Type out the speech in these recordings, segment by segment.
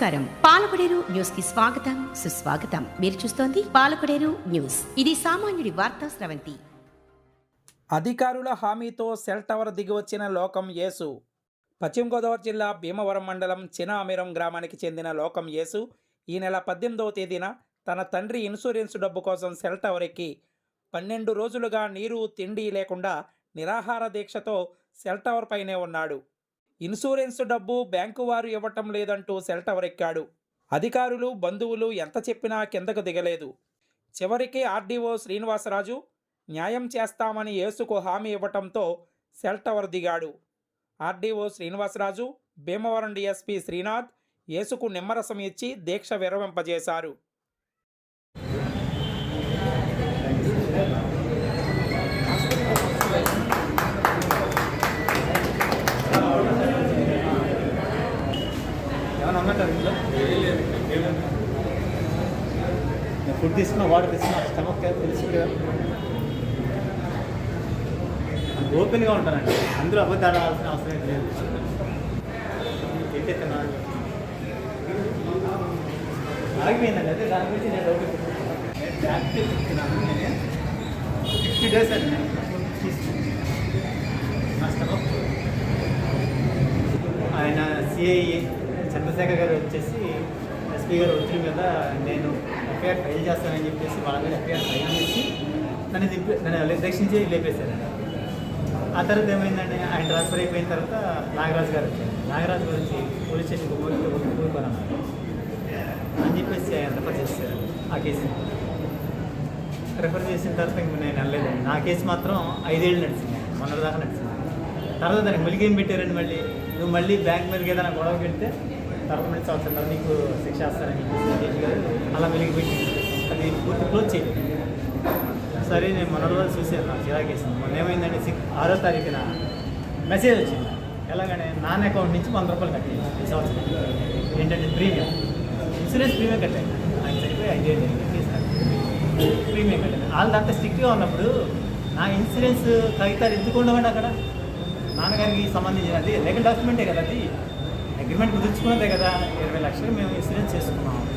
నమస్కారం. పాలకుడేరు న్యూస్కి స్వాగతం సుస్వాగతం. మీరు చూస్తోంది పాలకుడేరు న్యూస్. ఇది సామాన్యుడి వార్తా స్రవంతి. అధికారుల హామీతో సెల్ టవర్ దిగివచ్చిన లోకం యేసు. పశ్చిమ గోదావరి జిల్లా భీమవరం మండలం చిన అమీరం గ్రామానికి చెందిన లోకం యేసు ఈ నెల పద్దెనిమిదవ తేదీన తన తండ్రి ఇన్సూరెన్స్ డబ్బు కోసం సెల్ టవర్ ఎక్కి పన్నెండు రోజులుగా నీరు తిండి లేకుండా నిరాహార దీక్షతో సెల్ టవర్ పైనే ఉన్నాడు. ఇన్సూరెన్స్ డబ్బు బ్యాంకు వారు ఇవ్వటం లేదంటూ సెల్ టవర్ ఎక్కాడు. అధికారులు బంధువులు ఎంత చెప్పినా కిందకు దిగలేదు. చివరికి ఆర్డీఓ శ్రీనివాసరాజు న్యాయం చేస్తామని యేసుకు హామీ ఇవ్వటంతో సెల్ టవర్ దిగాడు. ఆర్డీఓ శ్రీనివాసరాజు భీమవరం డిఎస్పి శ్రీనాథ్ యేసుకు నిమ్మరసం ఇచ్చి దీక్ష విరమింపజేశారు. ఏమైనా ఇంట్లో? నేను ఫుడ్ తీసుకున్నా వాటర్ తీసుకున్నా స్టమక్ తెలుసు కదా. ఓపెన్గా ఉంటానండి. అందరూ అబద్ధాలు ఆడాల్సిన అవసరం ఏం లేదు. ఏంటైతే ఆగిపోయిందండి. అదే దాని గురించి నేను డౌట్ నేను జాగ్రత్త చెప్తున్నాను నేను ఫిఫ్టీ డేస్ అండి తీసుకున్నాను నా స్టమక్ ఆయన సిఐఏ చంద్రశేఖర్ గారు వచ్చేసి ఎస్పీ గారు వచ్చిన మీద నేను ఎఫ్ఐఆర్ ఫైల్ చేస్తానని చెప్పేసి వాళ్ళ మీద ఎఫ్ఐఆర్ ఫైల్ చేసి నన్ను దింపి నన్ను దక్షించి లేపేశారు. ఆ తర్వాత ఏమైందండి ఆయన ట్రాన్స్ఫర్ అయిపోయిన తర్వాత నాగరాజు గారు వచ్చారు. నాగరాజు గురించి పోలీస్ స్టేషన్కి పోయిపోనన్నారు అని చెప్పేసి ఆయన రెఫర్ చేశారు ఆ కేసు. రెఫర్ చేసిన తర్వాత ఇంక నేను వెళ్ళలేదండి నా కేసు మాత్రం ఐదేళ్ళు నడిచింది. మొన్నటిదాకా నడిచింది. తర్వాత దానికి మళ్ళీ ఏం పెట్టారండి మళ్ళీ? నువ్వు మళ్ళీ బ్యాంక్ మీదకి ఏదైనా గొడవకి పెడితే తర్వాత మళ్ళీ సంవత్సరం నీకు శిక్ష వేస్తారని అలా వెలిగిపెట్టి అది పూర్తి క్లోజ్ చేయలేదు సరే నేను మొన్న రోజు చూసాను నాకు చిరాకేసింది మొన్న ఏమైందంటే సిక్ ఆరో తారీఖున మెసేజ్ వచ్చింది. ఎలాగనే నాన్న అకౌంట్ నుంచి వంద రూపాయలు కట్టాను ఈ సంవత్సరం. ఏంటంటే ప్రీమియం. ఇన్సూరెన్స్ ప్రీమియం కట్టాను ఆయన సరిపోయి ఐదేళ్ళు ప్రీమియం కట్టాను వాళ్ళంతా స్ట్రిక్ట్గా ఉన్నప్పుడు నా ఇన్సూరెన్స్ కాగితాలు ఎందుకు ఉండవండి అక్కడ? నాన్నగారికి సంబంధించిన అది లీగల్ డాక్యుమెంటే కదా అది. అగ్రిమెంట్ కుదుర్చుకున్నదే కదా. ఇరవై లక్షలు మేము ఇన్సూరెన్స్ చేసుకున్నాం.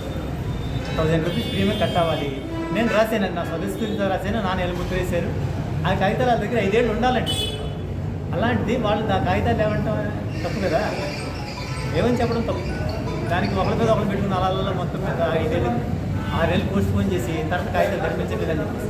థౌజండ్ రూపీస్ ప్రీమియం కట్టవాలి నేను రాశాను నా స్వదేశీతో రాశాను నాన్న ఎలుముద్ర వేశారు ఆ కాగితాలు వాళ్ళ దగ్గర ఐదేళ్ళు ఉండాలండి. అలాంటిది వాళ్ళు ఆ కాగితాలు ఏమంటాం? తప్పు కదా. ఏమని చెప్పడం తప్పు? దానికి ఒకరి మీద ఒకరు పెట్టుకున్న అలా మొత్తం మీద ఐదేళ్ళు ఆరేళ్ళు పోస్ట్ పోన్ చేసి తర్వాత కాగితాలు నిర్మించలేదని చెప్పేసి.